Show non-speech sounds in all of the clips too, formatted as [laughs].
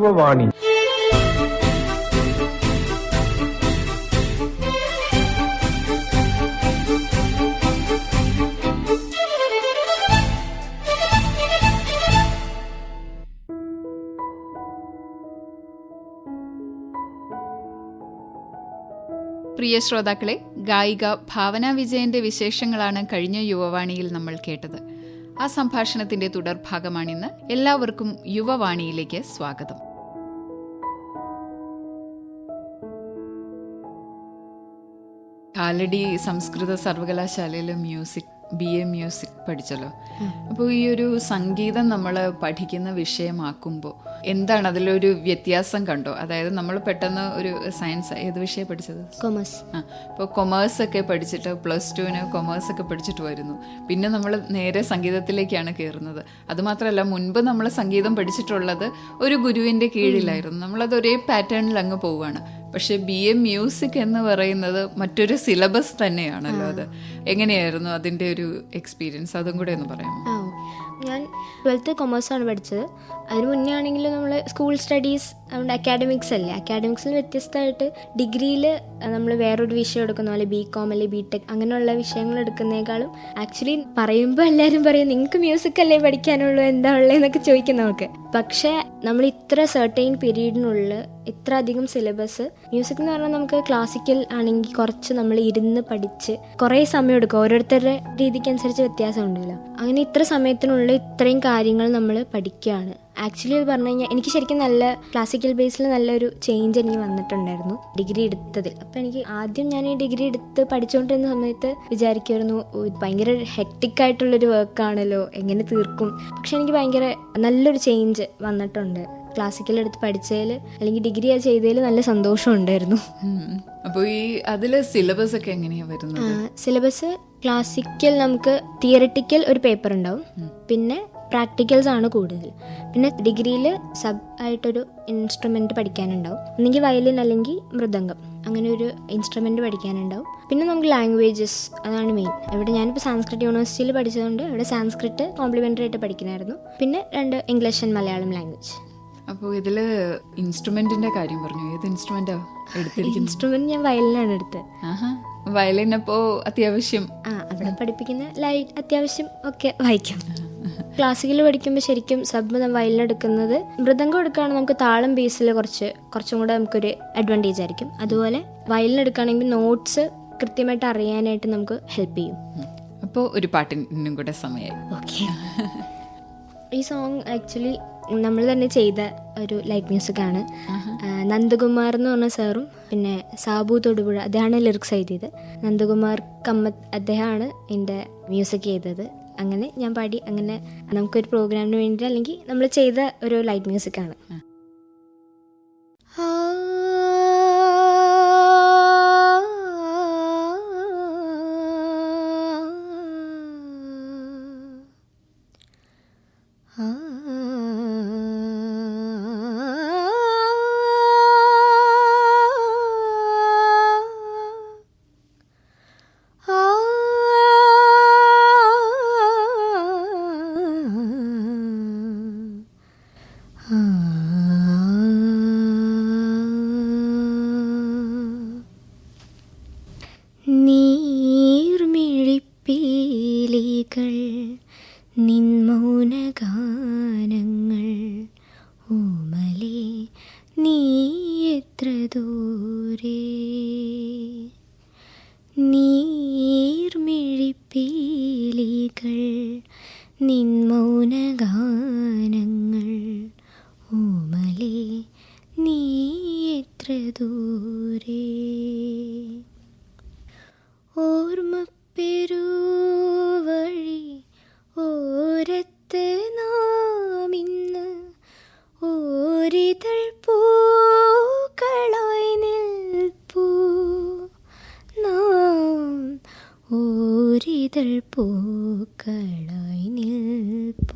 യുവവാണി പ്രിയ ശ്രോതാക്കളെ ഗായിക ഭാവന വിജയന്റെ വിശേഷങ്ങളാണ് കഴിഞ്ഞ യുവവാണിയിൽ നമ്മൾ കേട്ടത്. ആ സംഭാഷണത്തിന്റെ തുടർഭാഗമാണിന്ന് എല്ലാവർക്കും യുവവാണിയിലേക്ക് സ്വാഗതം. കാലടി സംസ്കൃത സർവകലാശാലയിൽ മ്യൂസിക് ബി എ മ്യൂസിക് പഠിച്ചല്ലോ. അപ്പോൾ ഈ ഒരു സംഗീതം നമ്മൾ പഠിക്കുന്ന വിഷയമാക്കുമ്പോൾ എന്താണ് അതിലൊരു വ്യത്യാസം കണ്ടോ? അതായത് നമ്മൾ പെട്ടെന്ന് ഒരു സയൻസ് ഏത് വിഷയം പഠിച്ചത്? കൊമേഴ്സ്. ആ ഇപ്പോൾ കൊമേഴ്സ് ഒക്കെ പഠിച്ചിട്ട് പ്ലസ് ടുവിന് കൊമേഴ്സ് ഒക്കെ പഠിച്ചിട്ട് വരുന്നു. പിന്നെ നമ്മൾ നേരെ സംഗീതത്തിലേക്കാണ് കയറുന്നത് അതുമാത്രമല്ല മുൻപ് നമ്മൾ സംഗീതം പഠിച്ചിട്ടുള്ളത് ഒരു ഗുരുവിന്റെ കീഴിലായിരുന്നു. നമ്മളത് ഒരേ പാറ്റേണിൽ അങ്ങ് പോവുകയാണ്. പക്ഷെ ബി എ മ്യൂസിക് എന്ന് പറയുന്നത് മറ്റൊരു സിലബസ് തന്നെയാണല്ലോ അത്. എങ്ങനെയായിരുന്നു അതിന്റെ ഒരു എക്സ്പീരിയൻസ്? അതും കൂടെ ഒന്ന് പറയാമോ? ഞാൻ ട്വൽത്ത് കൊമേഴ്സാണ് പഠിച്ചത്. അതിന് മുന്നേ ആണെങ്കിൽ നമ്മൾ സ്കൂൾ സ്റ്റഡീസ് നമ്മുടെ അക്കാഡമിക്സ് അല്ലേ അക്കാഡമിക്സിൽ വ്യത്യസ്തമായിട്ട് ഡിഗ്രിയിൽ നമ്മൾ വേറൊരു വിഷയം എടുക്കുന്ന പോലെ ബി കോം അല്ലെങ്കിൽ ബി ടെക് അങ്ങനെയുള്ള വിഷയങ്ങൾ എടുക്കുന്നതിനേക്കാളും ആക്ച്വലി പറയുമ്പോൾ എല്ലാവരും പറയും നിങ്ങൾക്ക് മ്യൂസിക് അല്ലേ പഠിക്കാനുള്ളൂ? എന്താ ഉള്ളതെന്നൊക്കെ ചോദിക്കും നമുക്ക്. പക്ഷേ നമ്മൾ ഇത്ര സെർട്ടൈൻ പീരീഡിനുള്ളിൽ ഇത്ര അധികം സിലബസ് മ്യൂസിക് എന്ന് പറഞ്ഞാൽ നമുക്ക് ക്ലാസിക്കൽ ആണെങ്കിൽ കുറച്ച് നമ്മൾ ഇരുന്ന് പഠിച്ച് കുറേ സമയം എടുക്കും. ഓരോരുത്തരുടെ രീതിക്ക് അനുസരിച്ച് വ്യത്യാസം ഉണ്ടല്ലോ. അങ്ങനെ ഇത്ര സമയത്തിനുള്ളിൽ ഇത്രയും കാര്യങ്ങൾ നമ്മൾ പഠിക്കുകയാണ്. ആക്ച്വലി അത് പറഞ്ഞു കഴിഞ്ഞാൽ എനിക്ക് ശരിക്കും നല്ല ക്ലാസിക്കൽ ബേസിൽ നല്ലൊരു ചേഞ്ച് എനിക്ക് വന്നിട്ടുണ്ടായിരുന്നു ഡിഗ്രി എടുത്തതിൽ. അപ്പം എനിക്ക് ആദ്യം ഞാൻ ഈ ഡിഗ്രി എടുത്ത് പഠിച്ചുകൊണ്ടിരുന്ന സമയത്ത് വിചാരിക്കുമായിരുന്നു "ഓ, ഇത് ഭയങ്കര ഹെക്ടിക് ആയിട്ടുള്ളൊരു വർക്കാണല്ലോ എങ്ങനെ തീർക്കും? പക്ഷെ എനിക്ക് ഭയങ്കര നല്ലൊരു ചേഞ്ച് വന്നിട്ടുണ്ട്. ക്ലാസിക്കൽ എടുത്ത് പഠിച്ചതിൽ അല്ലെങ്കിൽ ഡിഗ്രി അത് ചെയ്തതിൽ നല്ല സന്തോഷം ഉണ്ടായിരുന്നു. അപ്പോൾ ഈ അതിൽ സിലബസ് ഒക്കെ എങ്ങനെയാണ് വരുന്നത്? സിലബസ് ക്ലാസിക്കൽ നമുക്ക് തിയറിറ്റിക്കൽ ഒരു പേപ്പർ ഉണ്ടാവും. പിന്നെ പ്രാക്ടിക്കൽസ് ആണ് കൂടുതൽ. പിന്നെ ഡിഗ്രിയിൽ സബ് ആയിട്ടൊരു ഇൻസ്ട്രുമെന്റ് പഠിക്കാനുണ്ടാവും. ഒന്നെങ്കിൽ വയലിൻ അല്ലെങ്കിൽ മൃദംഗം. അങ്ങനെ ഒരു ഇൻസ്ട്രുമെന്റ് പഠിക്കാനുണ്ടാവും. പിന്നെ നമുക്ക് ലാംഗ്വേജസ് അതാണ് മെയിൻ ഇവിടെ ഞാനിപ്പോൾ സാംസ്കൃത് യൂണിവേഴ്സിറ്റിയിൽ പഠിച്ചതുകൊണ്ട് ഇവിടെ സാംസ്കൃത് കോംപ്ലിമെന്ററി ആയിട്ട് പഠിക്കണമായിരുന്നു പിന്നെ രണ്ട് ഇംഗ്ലീഷ് ആൻഡ് മലയാളം ലാംഗ്വേജ് അപ്പോൾ ഇതിൽ ഇൻസ്ട്രുമെന്റിന്റെ കാര്യം പറഞ്ഞു. ഏത് ഇൻസ്ട്രുമെന്റാ എടുത്തിരിക്കുന്നത്? ഇൻസ്ട്രുമെന്റ് ഞാൻ വയലിനാണ് എടുത്തത്. വയലിൻ അപ്പോ അത്യാവശ്യം. ആ അവിടെ പഠിപ്പിക്കുന്ന ലൈറ്റ് അത്യാവശ്യം ഒക്കെ വായിക്കും. ക്ലാസിക്കൽ പഠിക്കുമ്പോൾ ശരിക്കും സബ് വയലിനെടുക്കുന്നത് മൃദംഗം എടുക്കുകയാണെങ്കിൽ നമുക്ക് താളം ബേസിൽ കുറച്ച് കുറച്ചും കൂടെ നമുക്കൊരു അഡ്വാന്റേജ് ആയിരിക്കും. അതുപോലെ വയലിനെടുക്കുകയാണെങ്കിൽ നോട്ട്സ് കൃത്യമായിട്ട് അറിയാനായിട്ട് നമുക്ക് ഹെൽപ്പ് ചെയ്യും. അപ്പോൾ ഒരു പാട്ടിനും കൂടെ സമയം ഓക്കെ ഈ സോങ് ആക്ച്വലി നമ്മൾ തന്നെ ചെയ്ത ഒരു ലൈറ്റ് മ്യൂസിക് ആണ്. നന്ദകുമാർ എന്ന് പറഞ്ഞ സാറും പിന്നെ സാബു തൊടുപുഴ അദ്ദേഹമാണ് ലിറിക്സ് എഴുതിയത്. നന്ദകുമാർ കമ്മത്ത് അദ്ദേഹമാണ് എന്റെ മ്യൂസിക് ചെയ്തത് അങ്ങനെ ഞാൻ പാടി അങ്ങനെ നമുക്കൊരു പ്രോഗ്രാമിന് വേണ്ടി അല്ലെങ്കിൽ നമ്മൾ ചെയ്ത ഒരു ലൈറ്റ് മ്യൂസിക് ആണ് നീർമിഴിപ്പീലികൾ പൂക്കളായി നിൽപ്പൂർമിഴിപ്പീലികൾ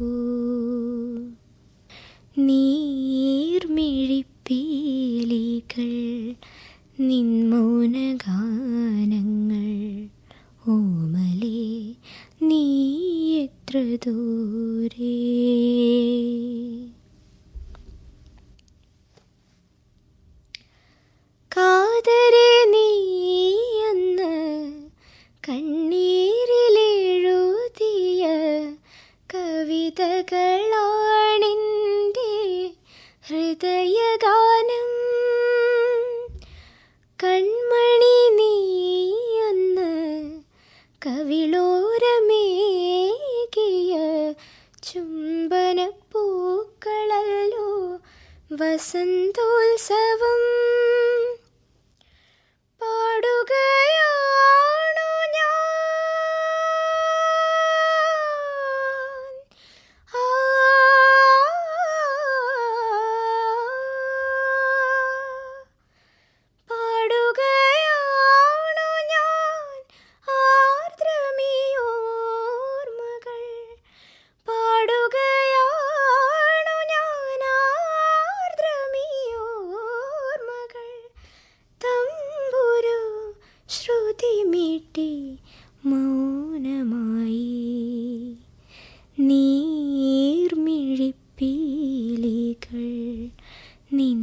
നിന്മൗനഗാനങ്ങൾ ഓമലേ നീ എത്ര ദൂരെ. കാതരെ നീ അന്ന് കണ്ണീരിലേഴോ എഴുതിയ കവിതകളാണിന്റെ ഹൃദയഗാനം. കൺമണി നീയൊന്ന് കവിളോരമേകിയ ചുംബനപ്പൂക്കളല്ലോ വസന്തോത്സവം. നിൻ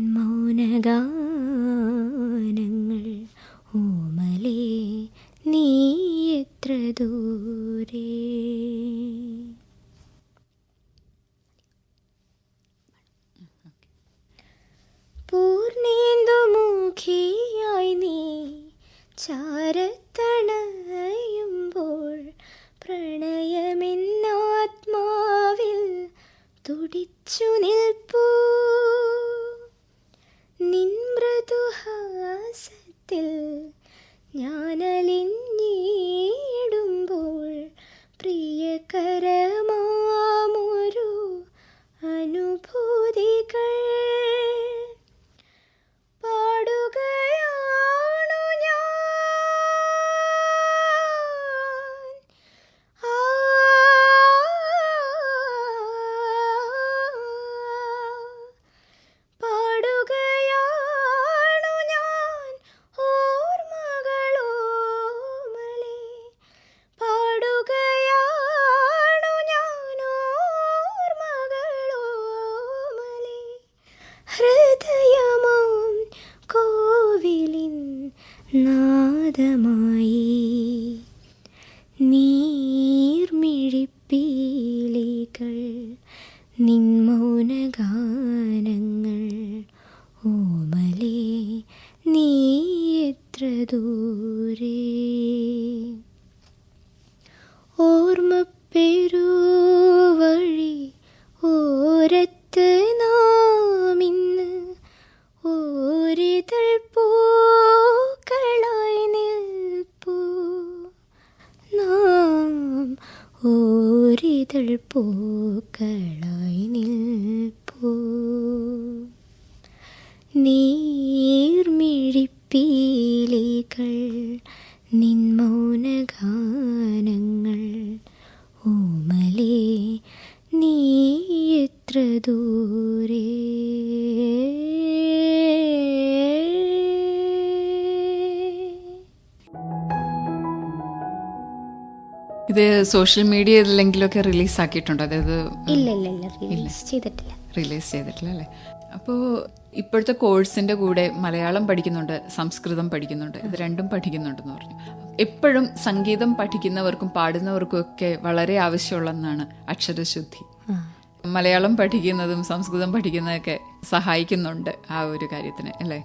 എത്ര ദൂരെ ഇത് സോഷ്യൽ മീഡിയ ഇതിലെങ്കിലൊക്കെ റിലീസ് ആക്കിയിട്ടുണ്ട് അതായത് ഇല്ല ഇല്ല ഇല്ല. റിലീസ് ചെയ്തിട്ടില്ല. റിലീസ് ചെയ്തിട്ടില്ല അല്ലേ? അപ്പോൾ ഇപ്പോഴത്തെ കോഴ്സിന്റെ കൂടെ മലയാളം പഠിക്കുന്നുണ്ട് സംസ്കൃതം പഠിക്കുന്നുണ്ട് ഇത് രണ്ടും പഠിക്കുന്നുണ്ടെന്ന് പറഞ്ഞു. എപ്പോഴും സംഗീതം പഠിക്കുന്നവർക്കും പാടുന്നവർക്കും ഒക്കെ വളരെ ആവശ്യമുള്ളതാണ് അക്ഷരശുദ്ധി. മലയാളം പഠിക്കുന്നതും സംസ്കൃതം പഠിക്കുന്നതൊക്കെ സഹായിക്കുന്നുണ്ട് ആ ഒരു കാര്യത്തിന് അല്ലേ?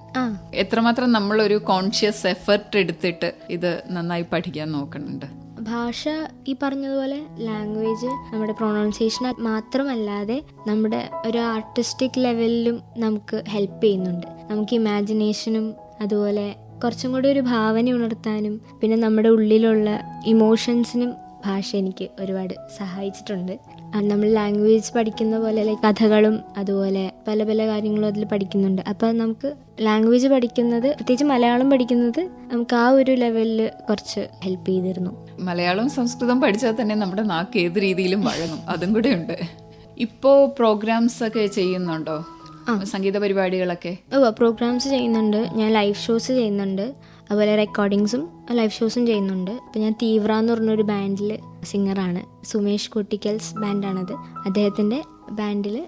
എത്രമാത്രം നമ്മൾ ഒരു കോൺഷ്യസ് എഫർട്ട് എടുത്തിട്ട് ഇത് നന്നായി പഠിക്കാൻ നോക്കുന്നുണ്ട്? ഭാഷ ഈ പറഞ്ഞതുപോലെ ലാംഗ്വേജ് നമ്മുടെ പ്രൊണൗൺസിയേഷൻ മാത്രമല്ലാതെ നമ്മുടെ ഒരു ആർട്ടിസ്റ്റിക് ലെവലിലും നമുക്ക് ഹെൽപ്പ് ചെയ്യുന്നുണ്ട്. നമുക്ക് ഇമാജിനേഷനും അതുപോലെ കുറച്ചും കൂടി ഒരു ഭാവന ഉണർത്താനും പിന്നെ നമ്മുടെ ഉള്ളിലുള്ള ഇമോഷൻസിനും ഭാഷ എനിക്ക് ഒരുപാട് സഹായിച്ചിട്ടുണ്ട്. നമ്മൾ ലാംഗ്വേജ് പഠിക്കുന്ന പോലെ ലൈക്ക് കഥകളും അതുപോലെ പല പല കാര്യങ്ങളും അതിൽ പഠിക്കുന്നുണ്ട്. അപ്പം നമുക്ക് ലാംഗ്വേജ് പഠിക്കുന്നത് പ്രത്യേകിച്ച് മലയാളം പഠിക്കുന്നത് നമുക്ക് ആ ഒരു ലെവലിൽ കുറച്ച് ഹെൽപ്പ് ചെയ്തിരുന്നു. മലയാളം സംസ്കൃതം പഠിച്ചാൽ തന്നെ നമ്മുടെ നാക്ക് ഏത് രീതിയിലും വഴങ്ങും. അതും കൂടെ ഉണ്ട്. ഇപ്പോ പ്രോഗ്രാംസ് ഒക്കെ ചെയ്യുന്നുണ്ടോ? സംഗീത പരിപാടികളൊക്കെ? ഓ പ്രോഗ്രാംസ് ചെയ്യുന്നുണ്ട്. ഞാൻ ലൈവ് ഷോസ് ചെയ്യുന്നുണ്ട്. അതുപോലെ റെക്കോർഡിങ്സും ലൈവ് ഷോസും ചെയ്യുന്നുണ്ട്. അപ്പം ഞാൻ തീവ്ര എന്ന് പറഞ്ഞൊരു ബാൻഡിൽ സിംഗറാണ്. സുമേഷ് കുട്ടിക്കൽസ് ബാൻഡാണത്. അദ്ദേഹത്തിന്റെ ബാൻഡിൽ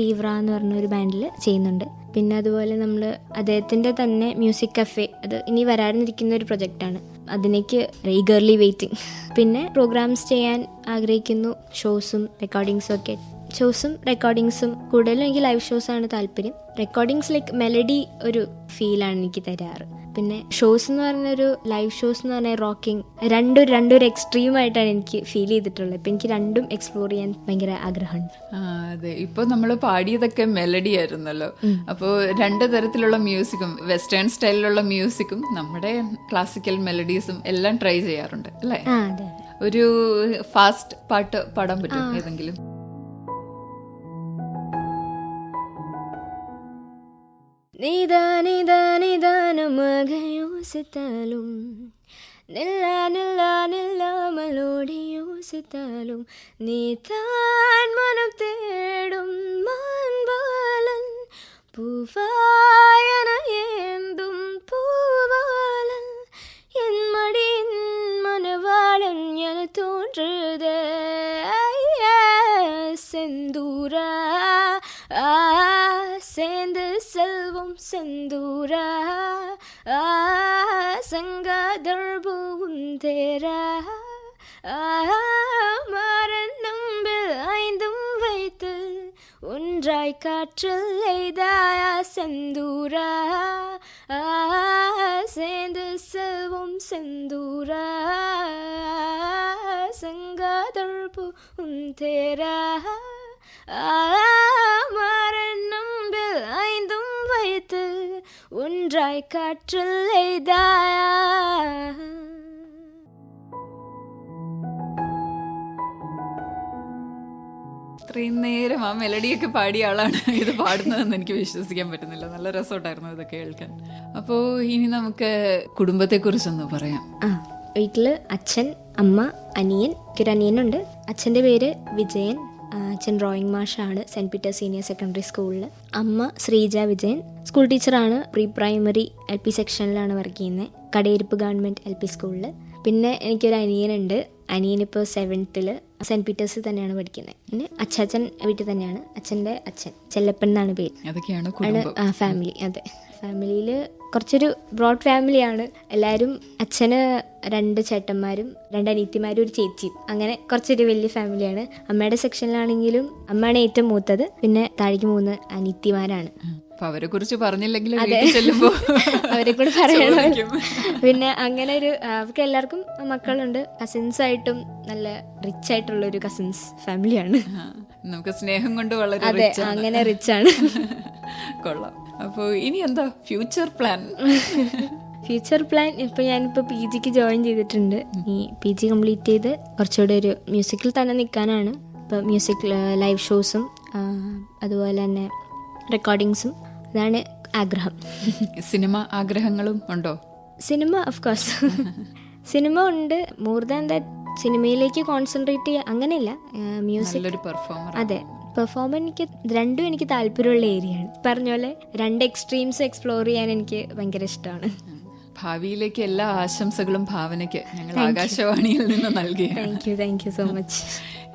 തീവ്ര എന്ന് പറഞ്ഞ ഒരു ബാൻഡിൽ ചെയ്യുന്നുണ്ട്. പിന്നെ അതുപോലെ നമ്മൾ അദ്ദേഹത്തിന്റെ തന്നെ മ്യൂസിക് കഫേ അത് ഇനി വരാനിരിക്കുന്ന ഒരു പ്രൊജക്റ്റാണ്. അതിനേക്ക് ഈഗർലി വെയിറ്റിംഗ്. പിന്നെ പ്രോഗ്രാംസ് ചെയ്യാൻ ആഗ്രഹിക്കുന്നു ഷോസും റെക്കോർഡിങ്സും ഒക്കെ. ഷോസും റെക്കോർഡിങ്സും കൂടുതലും എനിക്ക് ലൈവ് ഷോസാണ് താല്പര്യം. റെക്കോർഡിങ്സ് ലൈക്ക് മെലഡി ഒരു ഫീലാണ് എനിക്ക് തരാറ്. പിന്നെ ഷോസ് എന്ന് പറഞ്ഞൊരു ലൈവ് ഷോസ് എന്ന് പറഞ്ഞാൽ റോക്കിംഗ് രണ്ടും രണ്ടൊരു എക്സ്ട്രീം ആയിട്ടാണ് എനിക്ക് ഫീൽ ചെയ്തിട്ടുള്ളത്. ഇപ്പം എനിക്ക് രണ്ടും എക്സ്പ്ലോർ ചെയ്യാൻ ഭയങ്കര ആഗ്രഹമുണ്ട്. അതെ. ഇപ്പൊ നമ്മൾ പാടിയതൊക്കെ മെലഡി ആയിരുന്നല്ലോ. അപ്പോൾ രണ്ട് തരത്തിലുള്ള മ്യൂസിക്കും വെസ്റ്റേൺ സ്റ്റൈലിലുള്ള മ്യൂസിക്കും നമ്മുടെ ക്ലാസിക്കൽ മെലഡീസും എല്ലാം ട്രൈ ചെയ്യാറുണ്ട് അല്ലേ? ഒരു ഫാസ്റ്റ് പാട്ട് പാടാൻ പറ്റും ഏതെങ്കിലും? നിദാ നിദാ നിദാനമകയോസിത്താലും നില്ല നില്ല നില്ലാമലോടിയോസിത്താലും നീ താൻ മനം തേടും മാൻപാലൻ പൂവായന ഏന്തും പൂവാലൻ என் மடியின் மனவாளன் என தோன்றுதே செந்தூரா செந்தூர ஆ தேர தேரா மாறன் நம்பில் ஐந்தும் வைத்து ஒன்றாய் காற்றில் எய்தாய செந்தூர சேர்ந்து செல்வம் செந்தூர சங்காதழ்பு உன் தேரா ஒன்றாய் காற்றில் எய்தாயா ഇത്രയും നേരം ആ മെലഡിയൊക്കെ പാടിയ ആളാണ് ഇത് പാടുന്നതെന്ന് എനിക്ക് വിശ്വസിക്കാൻ പറ്റുന്നില്ല നല്ല രസമുണ്ടായിരുന്നു ഇതൊക്കെ കേൾക്കാൻ അപ്പോൾ ഇനി നമുക്ക് കുടുംബത്തെക്കുറിച്ചൊന്ന് പറയാം ആ വീട്ടിൽ അച്ഛൻ അമ്മ അനിയൻ എനിക്കൊരു അനിയനുണ്ട് അച്ഛൻ്റെ പേര് വിജയൻ ആ, അച്ഛൻ ഡ്രോയിങ് മാഷാണ് സെന്റ് പീറ്റേഴ്സ് സീനിയർ സെക്കൻഡറി സ്കൂളിൽ അമ്മ ശ്രീജ വിജയൻ. സ്കൂൾ ടീച്ചറാണ് പ്രീ പ്രൈമറി എൽ പി സെക്ഷനിലാണ് വർക്ക് ചെയ്യുന്നത് കടയിരിപ്പ് ഗവൺമെന്റ് എൽ പി സ്കൂളിൽ പിന്നെ എനിക്കൊരു അനിയനുണ്ട്. അനിയനിപ്പോൾ സെവൻത്തിൽ സെന്റ് പീറ്റേഴ്സിൽ തന്നെയാണ് പഠിക്കുന്നത് പിന്നെ അച്ഛാച്ചൻ വീട്ടിൽ തന്നെയാണ്. അച്ഛന്റെ അച്ഛൻ. ചെല്ലപ്പൻ എന്നാണ് പേര്. അതൊക്കെയാണ് ഫാമിലി അതെ. ഫാമിലിയിൽ കുറച്ചൊരു ബ്രോഡ് ഫാമിലിയാണ് എല്ലാവരും അച്ഛന് രണ്ട് ചേട്ടന്മാരും രണ്ട് അനിയത്തിമാരും ഒരു ചേച്ചിയും. അങ്ങനെ കുറച്ചൊരു വലിയ ഫാമിലിയാണ് അമ്മയുടെ സെക്ഷനിലാണെങ്കിലും അമ്മയാണ് ഏറ്റവും മൂത്തത്. പിന്നെ താഴേക്ക് മൂന്ന് അനിയത്തിമാരാണ്. അപ്പൊ അവരെ കുറിച്ച് പറഞ്ഞില്ലെങ്കിലും [laughs] അവരെ കൂടെ പറയണം. പിന്നെ അങ്ങനെ ഒരു അവർക്ക് എല്ലാവർക്കും മക്കളുണ്ട്. കസിൻസ് ആയിട്ടും നല്ല റിച്ച് ആയിട്ടുള്ള ഒരു കസിൻസ് ഫാമിലിയാണ് നമുക്ക് സ്നേഹം കൊണ്ട് വളരെ അതെ അങ്ങനെ റിച്ച് ആണ്. [laughs] കൊള്ളാം. അപ്പോൾ ഇനി എന്താ ഫ്യൂച്ചർ പ്ലാൻ ഫ്യൂച്ചർ പ്ലാൻ ഇപ്പോൾ ഞാനിപ്പോൾ പി ജിക്ക് ജോയിൻ ചെയ്തിട്ടുണ്ട്. ഈ പി ജി കംപ്ലീറ്റ് ചെയ്ത് കുറച്ചുകൂടെ ഒരു മ്യൂസിക്കിൽ തന്നെ നിൽക്കാനാണ് ഇപ്പോൾ മ്യൂസിക് ലൈവ് ഷോസും അതുപോലെ തന്നെ റെക്കോർഡിങ്സും അതാണ് ആഗ്രഹം. സിനിമ ആഗ്രഹങ്ങളും ഉണ്ടോ? സിനിമ ഓഫ് കോഴ്സ് സിനിമ ഉണ്ട്. മോർ ദാൻ ദാറ്റ് സിനിമയിലേക്ക് കോൺസെൻട്രേറ്റ് ചെയ്യുക അങ്ങനെയല്ല. മ്യൂസിക് അതെ. പെർഫോം എനിക്ക് രണ്ടും എനിക്ക് താല്പര്യമുള്ള ഏരിയ ആണ്. പറഞ്ഞ പോലെ രണ്ട് എക്സ്ട്രീംസ് എക്സ്പ്ലോർ ചെയ്യാൻ എനിക്ക് ഭയങ്കര ഇഷ്ടമാണ്. ഭാവിയിലേക്ക് എല്ലാ ആശംസകളും ഭാവനയ്ക്ക് ഞങ്ങൾ ആകാശവാണിയിൽ നിന്ന് നൽകി thank you thank you so much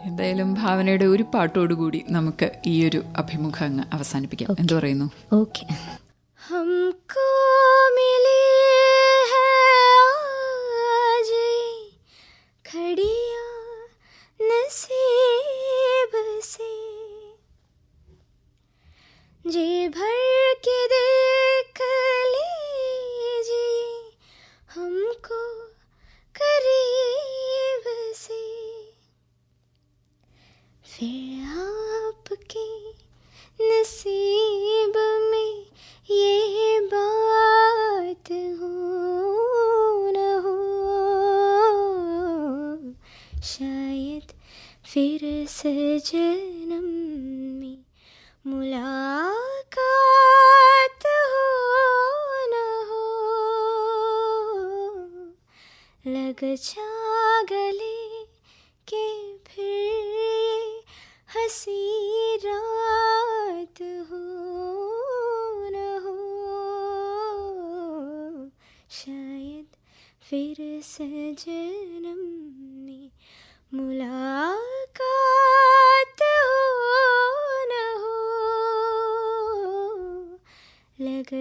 എന്തായാലും ഭാവനയുടെ ഒരു പാട്ടോടുകൂടി നമുക്ക് ഈ ഒരു അഭിമുഖം അങ്ങ് അവസാനിപ്പിക്കാം. എന്തു പറയുന്നു? ഓക്കെ फिर से जन्म में मुलाकात हो न हो लग जा गले के फिर ये हंसी रात हो न हो शायद फिर से जन्म में मुलाकात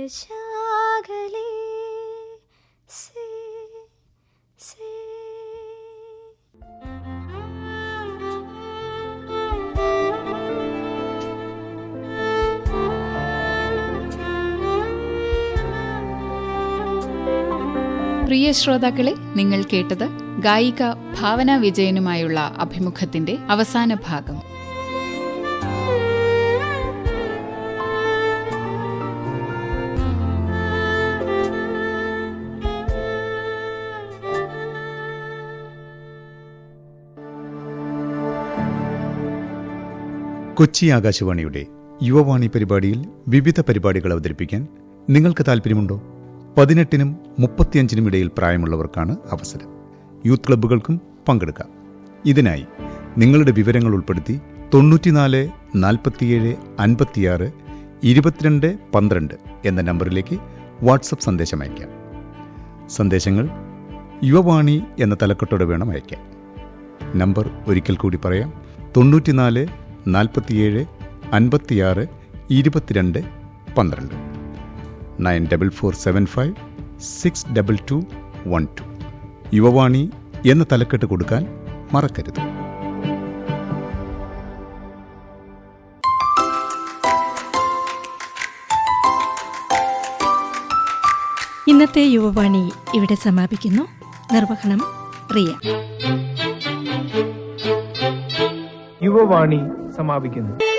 ശാഖലേ സേ സേ പ്രിയ ശ്രോതാക്കളെ നിങ്ങൾ കേട്ടത് ഗായിക ഭാവന വിജയനുമായുള്ള അഭിമുഖത്തിന്റെ അവസാന ഭാഗം. കൊച്ചി ആകാശവാണിയുടെ യുവവാണി പരിപാടിയിൽ വിവിധ പരിപാടികൾ അവതരിപ്പിക്കാൻ നിങ്ങൾക്ക് താല്പര്യമുണ്ടോ പതിനെട്ടിനും മുപ്പത്തിയഞ്ചിനും ഇടയിൽ പ്രായമുള്ളവർക്കാണ് അവസരം. യൂത്ത് ക്ലബ്ബുകൾക്കും പങ്കെടുക്കാം. ഇതിനായി നിങ്ങളുടെ വിവരങ്ങൾ ഉൾപ്പെടുത്തി തൊണ്ണൂറ്റിനാല് നാൽപ്പത്തിയേഴ് അൻപത്തിയാറ് ഇരുപത്തിരണ്ട് പന്ത്രണ്ട് എന്ന നമ്പറിലേക്ക് വാട്സപ്പ് സന്ദേശം അയക്കാം സന്ദേശങ്ങൾ യുവവാണി എന്ന തലക്കെട്ടോടെ വേണം അയക്കാൻ നമ്പർ ഒരിക്കൽ കൂടി പറയാം. തൊണ്ണൂറ്റിനാല് നാൽപ്പത്തിയേഴ് അൻപത്തിയാറ് ഇരുപത്തിരണ്ട് പന്ത്രണ്ട്. Nine double four seven five six double two one two. Yuvavani എന്ന തലക്കെട്ട് കൊടുക്കാൻ മറക്കരുത്. ഇന്നത്തെ യുവവാണി ഇവിടെ സമാപിക്കുന്നു. നിർവഹണം റിയ. യുവവാണി സമാപിക്കുന്നു.